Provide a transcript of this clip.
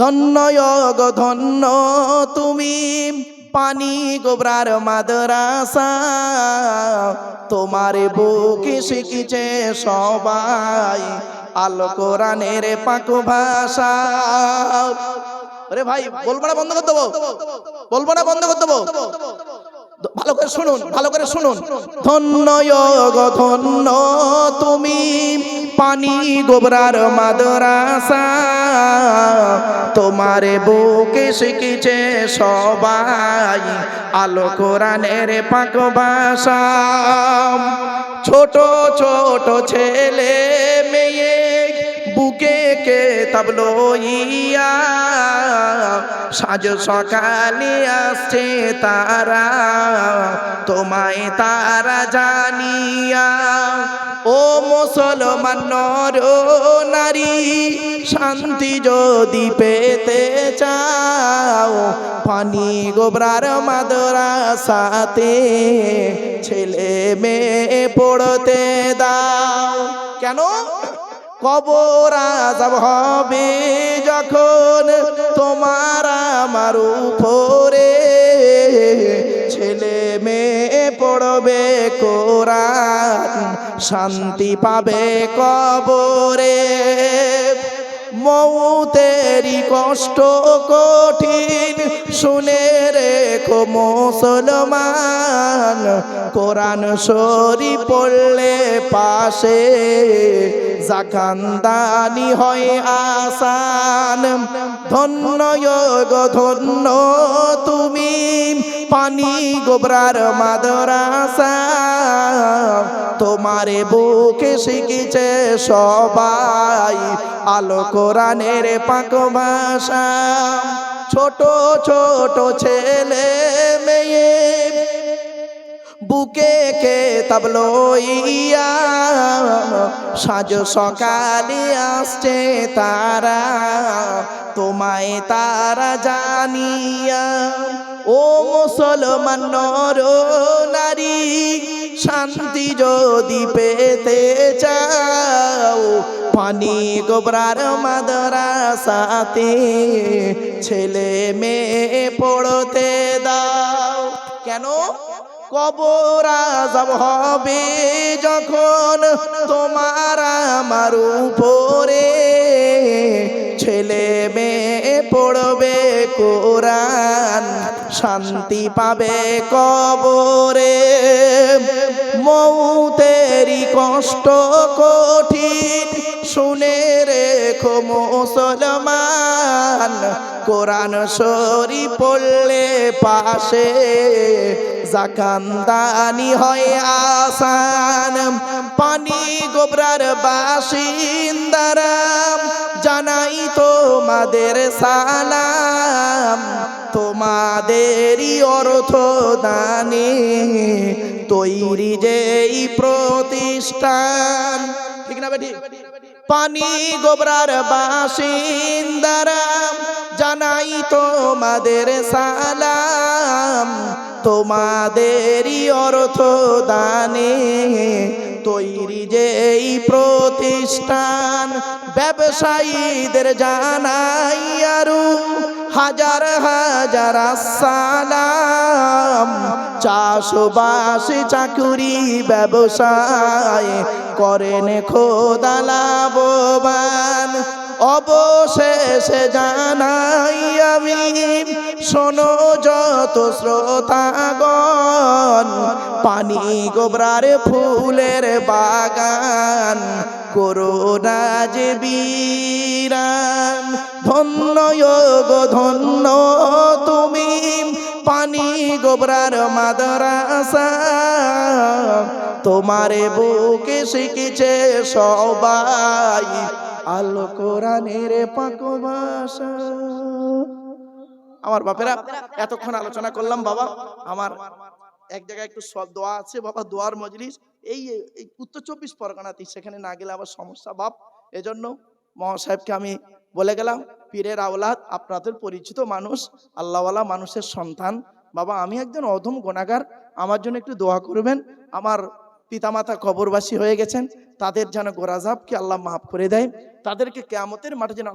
ধন্য গো ধন্য তুমি। পানি গোবরার মাদ্রাসা, তোমার বুকে শিখিছে সবাই আল কোরআনের পাক ভাষা। আরে ভাই, বলব না বন্ধ করে দেবো? বলব না বন্ধ করে দেবো? শুনুন ভালো করে শুনুন। ধন্য ধন্য তুমি পানি গোবরার মাদ্রাসা। তোমার বুকে শিখেছে সবাই আলো কোরআনের পাক ভাষা। ছোট ছোট ছেলে কে তাবলো ইয়া সাজ সকালে আসছে তারা, তোমায় তারা জানিয়া। ও মুসলমান নর নারী, শান্তি যদি পেতে চাও, পানি গোবরার মাদ্রাসাতে ছেলে মেয়ে পড়তে দাও। কেন? কবর আজাব হবে যখন তোমার আমার উপরে ছেলে মেয়ে পড়বে, কোরআন শান্তি পাবে কবরে। মৌতেরি কষ্ট কঠিন, শুনে রেখো মুসলমান। কোরআন শরী পড়লে পাশে জাকান্দানি হয় আসান। ধন্য ধন্য তুমি। পানি গোবরার মাদ্রাসা। তোমারে বুকে শিখেছে সবাই। আলো কোরআনের পাক ভাষা। ছোট ছোট ছেলে, মেয়ে। বুকে কে তাবলো ইয়া সাজ সকালে আসছে তারা, তোমায় তারা জানিয়া, ও মুসলমান নর নারী, শান্তি যদি পেতে চাও, পানি গোবরার মাদরা সাথে ছেলে মেয়ে পড়তে দাও। কেন? কবর আজাব হবে যখন তোমার আমার উপরে ছেলে মেয়ে পড়বে, কোরআন শান্তি পাবে কবরে। মৌতেরি কষ্ট কঠিন, শুনে রেখো মুসলমান। কোরআন শরী পড়লে পাশে জাকান্দানি হয় আসান। পানি গোবরার বাসিন্দারাম জানাই তোমাদের সালাম। তোমাদেরই অর্থ দানে তৈরি যেই প্রতিষ্ঠান। ঠিক না বেঠিক? পানি গোবরার বাসিন্দারাম জানাই তোমাদের সালাম। তোমাদেরই অর্থ দানে তৈরি যে এই প্রতিষ্ঠান, ব্যবসায়ীদের জানাই আরু হাজার হাজার সালাম চাষবাস, চাকুরি, ব্যবসায় করেন খোদা লাভবান। অবশেষে জানাই আমি, শোনো যত শ্রোতাগণ, পানি গোবরার ফুলের বাগান করোনা যে বীরান ধন্য গো ধন্য তুমি, পানি গোবরার মাদ্রাসা। তোমারে বুকে শিখেছে সবাই আল কোরআনের পাক ভাষা। আমার বাপেরা, এতক্ষণ আলোচনা করলাম বাবা, আমার এক জায়গায় একটু সব দোয়া আছে বাবা, দোয়ার মজলিস। এই এই উত্তর চব্বিশ পরগনাতে সেখানে না গেলে আবার সমস্যা বাপ। এজন্য মহাসাহেবকে আমি বলে গেলাম, পীরের আওলাদ, আপনাদের পরিচিত মানুষ, আল্লাহওয়ালা মানুষের সন্তান। বাবা, আমি একজন অধম গোনাগার আমার জন্য একটু দোয়া করবেন। আমার পিতামাতা কবরবাসী হয়ে গেছেন, তাদের যেন গোরাজাবকে আল্লাহ মাফ করে দেয়, তাদেরকে কেয়ামতের মাঠে যেন